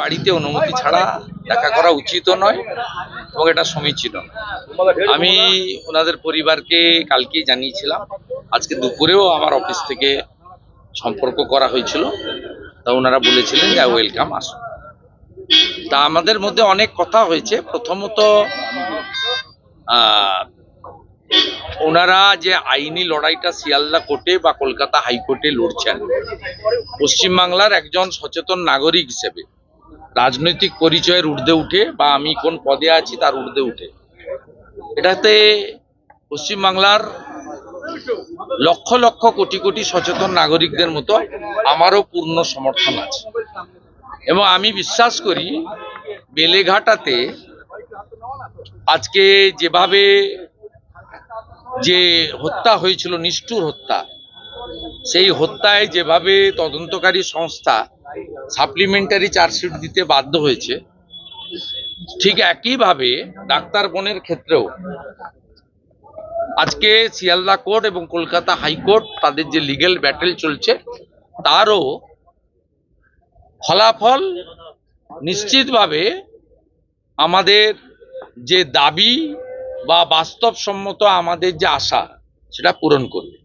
বাড়িতে অনুমতি ছাড়া দেখা করা উচিত নয় এবং এটা সমীচীন। আমি ওনাদের পরিবারকে কালকেই জানিয়েছিলাম, আজকে দুপুরেও আমার অফিস থেকে সম্পর্ক করা হয়েছিল, তা ওনারা বলেছিলেন যে ওয়েলকাম আসুন তা আমাদের মধ্যে অনেক কথা হয়েছে প্রথমত ওনারা যে আইনি লড়াইটা শিয়ালদা কোর্টে বা কলকাতা হাইকোর্টে লড়ছেন, পশ্চিমবাংলার একজন সচেতন নাগরিক হিসেবে রাজনৈতিক পরিচয়ের ঊর্ধ্বে উঠে বা আমি কোন পদে আছি তার ঊর্ধ্বে উঠে। এটাতে পশ্চিমবাংলার লক্ষ লক্ষ কোটি কোটি সচেতন নাগরিকদের মতো আমারও পূর্ণ সমর্থন আছে। এবং আমি বিশ্বাস করি বেলেঘাটাতে আজকে যেভাবে যে হত্যা হয়েছিল, নিষ্ঠুর হত্যা, সেই হত্যায় যেভাবে তদন্তকারী সংস্থা সাপ্লিমেন্টারি চার্জশিট দিতে বাধ্য হয়েছে। ঠিক একইভাবে ডাক্তার বোনের ক্ষেত্রেও আজকে শিয়ালদা কোর্ট এবং কলকাতা হাইকোর্ট তাদের যে লিগেল ব্যাটেল চলছে, তারও ফলাফল নিশ্চিতভাবে আমাদের যে দাবি বা বাস্তবসম্মত আমাদের যে আশা, সেটা পূরণ করবে।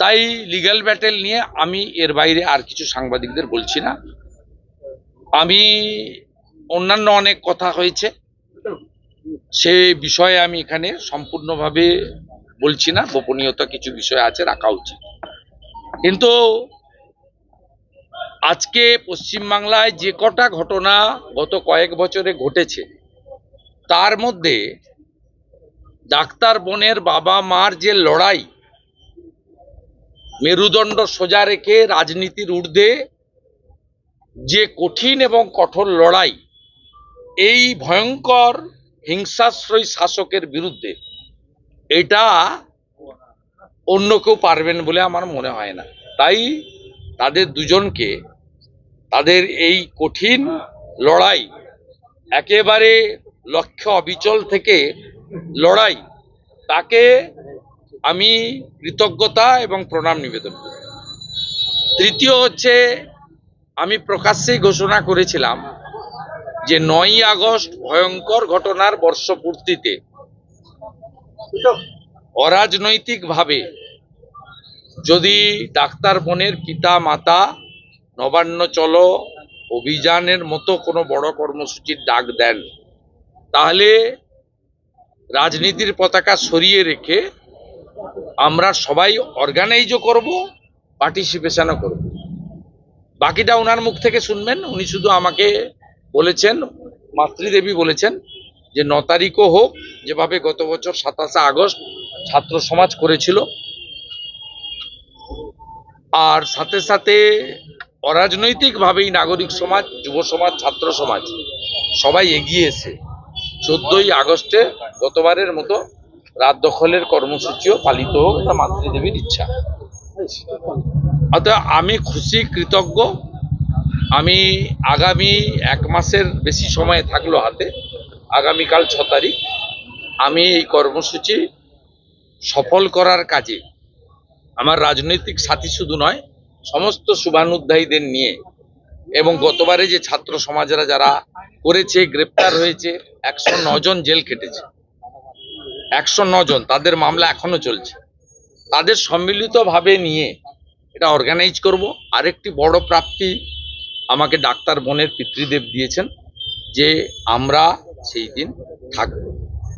তাই লিগ্যাল ব্যাটেল নিয়ে আমি এর বাইরে আর কিছু সাংবাদিকদের বলছি না। আমি অন্যান্য অনেক কথা হয়েছে, সে বিষয়ে আমি এখানে সম্পূর্ণভাবে বলছি না, গোপনীয়তা কিছু বিষয় আছে, রাখা উচিত। কিন্তু আজকে পশ্চিমবাংলায় যে কটা ঘটনা গত কয়েক বছরে ঘটেছে, তার মধ্যে ডাক্তার বোনের বাবা মার যে লড়াই মেরুদণ্ড সোজা রেখে রাজনীতির ঊর্ধ্বে যে কঠিন এবং কঠোর লড়াই, এই ভয়ঙ্কর হিংসাশ্রয়ী শাসকের বিরুদ্ধে, এটা অন্য কেউ পারবেন বলে আমার মনে হয় না। তাই তাদের দুজনকে, তাদের এই কঠিন লড়াই, একেবারে লক্ষ্য অবিচল থেকে লড়াই, তাকে আমি কৃতজ্ঞতা এবং প্রণাম নিবেদন করি। তৃতীয় হচ্ছে, আমি প্রকাশ্যেই ঘোষণা করেছিলাম যে নয়ই আগস্ট ভয়ঙ্কর ঘটনার বর্ষপূর্তিতে অরাজনৈতিকভাবে যদি ডাক্তার বোনের পিতা মাতা নবান্ন চলো অভিযানের মতো কোনো বড় কর্মসূচির ডাক দেন, তাহলে রাজনীতির পতাকা সরিয়ে রেখে আমরা সবাই অর্গানাইজও করব পার্টিসিপেশনও করব। বাকিটা ওনার মুখ থেকে শুনবেন। উনি শুধু আমাকে বলেছেন, মাতৃদেবী বলেছেন, যে ন তারিখও হোক, যেভাবে গত বছর সাতাশে আগস্ট ছাত্র সমাজ করেছিল। আর সাথে সাথে অরাজনৈতিকভাবেই নাগরিক সমাজ, যুব সমাজ, ছাত্র সমাজ, সবাই এগিয়ে এসে চোদ্দই আগস্টে গতবারের মতো রাত দখলের কর্মসূচিও পালিত হোক, এটা মাতৃদেবীর ইচ্ছা। অতএব আমি খুশি, কৃতজ্ঞ। আমি আগামী এক মাসের বেশি সময় থাকল হাতে, আগামীকাল ছ তারিখ। আমি এই কর্মসূচি সফল করার কাজে, আমার রাজনৈতিক সাথী শুধু নয়, সমস্ত শুভানুধ্যায়ীদের নিয়ে এবং গতবারে যে ছাত্র সমাজরা যারা করেছে, গ্রেপ্তার হয়েছে, একশো জন জেল খেটেছে। একশো জন, তাদের মামলা এখনও চলছে। তাদের সম্মিলিতভাবে নিয়ে এটা অর্গানাইজ করব। আরেকটি বড় প্রাপ্তি আমাকে ডাক্তার বোনের পিতৃদেব দিয়েছেন যে আমরা সেই দিন থাকব।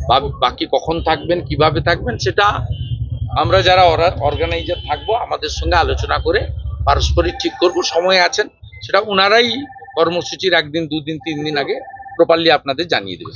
বা বাকি কখন থাকবেন, কীভাবে থাকবেন সেটা আমরা যারা অর্গানাইজার থাকব, আমাদের সঙ্গে আলোচনা করে পারস্পরিক ঠিক করব। সময় আছেন, সেটা ওনারাই কর্মসূচির একদিন, দুদিন, তিন দিন আগে প্রপারলি আপনাদের জানিয়ে দেবে।